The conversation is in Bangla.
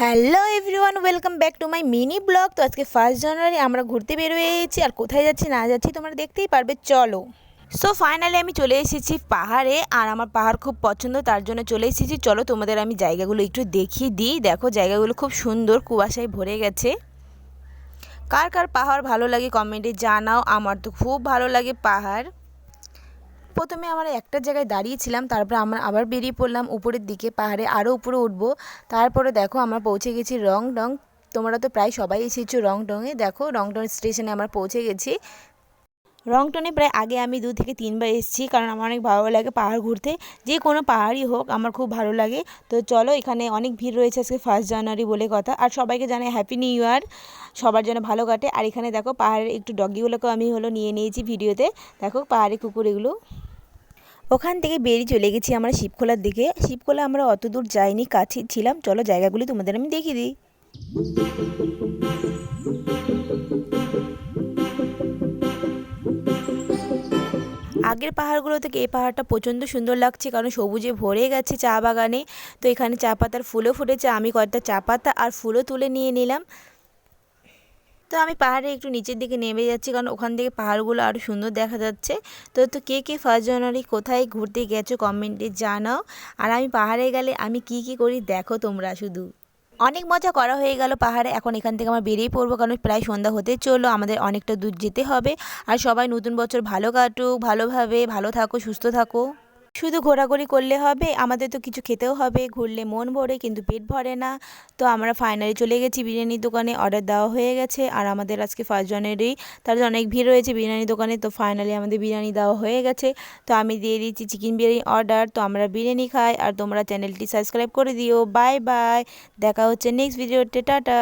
Hello everyone, welcome back to my mini vlog. তো আজকে ফার্স্ট জানুয়ারি, আমরা ঘুরতে বেরোয়েছি। আর কোথায় যাচ্ছি না যাচ্ছি তোমরা দেখতেই পারবে, চলো। সো ফাইনালি আমি চলে এসেছি পাহাড়ে, আর আমার পাহাড় খুব পছন্দ, তার জন্য চলে এসেছি। চলো তোমাদের আমি জায়গাগুলো একটু দেখিয়ে দিই। দেখো জায়গাগুলো খুব সুন্দর, কুয়াশায় ভরে গেছে। কার কার পাহাড় ভালো লাগে কমেন্টে জানাও। আমার তো খুব ভালো লাগে পাহাড়। প্রথমে আমরা একটা জায়গায় দাঁড়িয়েছিলাম, তারপরে আমরা আবার বেরিয়ে পড়লাম উপরের দিকে, পাহাড়ে আরও উপরে উঠবো। তারপরে দেখো আমরা পৌঁছে গেছি রং ডং তোমরা তো প্রায় সবাই এসেছ রং ডংয়ে দেখো রং ডং স্টেশনে আমরা পৌঁছে গেছি। রংটনে প্রায় আগে আমি দু থেকে তিনবার এসেছি, কারণ আমার অনেক ভালো লাগে পাহাড় ঘুরতে। যে কোনো পাহাড়ই হোক, আমার খুব ভালো লাগে। তো চলো, এখানে অনেক ভিড় রয়েছে আজকে ফার্স্ট জানুয়ারি বলে কথা। আর সবাইকে জানাই হ্যাপি নিউ ইয়ার সবার জন্য ভালো কাটে। আর এখানে দেখো পাহাড়ের একটু ডগিগুলোকেও আমি হলো নিয়ে নিয়েছি ভিডিওতে। দেখো পাহাড়ি কুকুর এগুলো। ওখান থেকে বেরিয়ে চলে গেছি আমরা শিবখোলার দিকে। শিবখোলা আমরা অত দূর যাইনি কাছে ছিলাম। চলো জায়গাগুলি তোমাদের আমি দেখিয়ে দিই। আগের পাহাড়গুলো থেকে এই পাহাড়টা প্রচণ্ড সুন্দর লাগছে, কারণ সবুজে ভরে গেছে চা বাগানে। তো এখানে চা পাতার ফুলও ফুটেছে, আমি কয়েকটা চা পাতা আর ফুলও তুলে নিয়ে নিলাম। তো আমি পাহাড়ে একটু নিচের দিকে নেমে যাচ্ছি, কারণ ওখান থেকে পাহাড়গুলো আরও সুন্দর দেখা যাচ্ছে। তো তো কে কে ফার্স্ট জানুয়ারি কোথায় ঘুরতে গেছো কমেন্টে জানাও। আর আমি পাহাড়ে গেলে আমি কি কি করি দেখো তোমরা শুধু। অনেক মজা করা হয়ে গেল পাহাড়ে, এখন এখান থেকে আমরা বেরিয়ে পড়ব, কারণ প্রায় সন্ধ্যা হতে চলল, আমাদের অনেকটা দূর যেতে হবে। আর সবাই নতুন বছর ভালো কাটুক, ভালোভাবে, ভালো থাকো, সুস্থ থাকো। শুধু ঘোরাঘুরি করলে হবে, আমাদের তো কিছু খেতেও হবে, ঘুরলে মন ভরে কিন্তু পেট ভরে না। তো আমরা ফাইনালি চলে গেছি বিরিয়ানির দোকানে অর্ডার দেওয়া হয়ে গেছে। আর আমাদের আজকে ফার্স্ট জানুয়ারি, তার অনেক ভিড় রয়েছে বিরিয়ানি দোকানে, তো ফাইনালি আমাদের বিরিয়ানি দেওয়া হয়ে গেছে। তো আমি দিয়ে দিচ্ছি চিকেন বিরিয়ানি অর্ডার তো আমরা বিরিয়ানি খাই। আর তোমরা চ্যানেলটি সাবস্ক্রাইব করে দিও। বাই বাই দেখা হচ্ছে নেক্সট ভিডিওতে টাটা।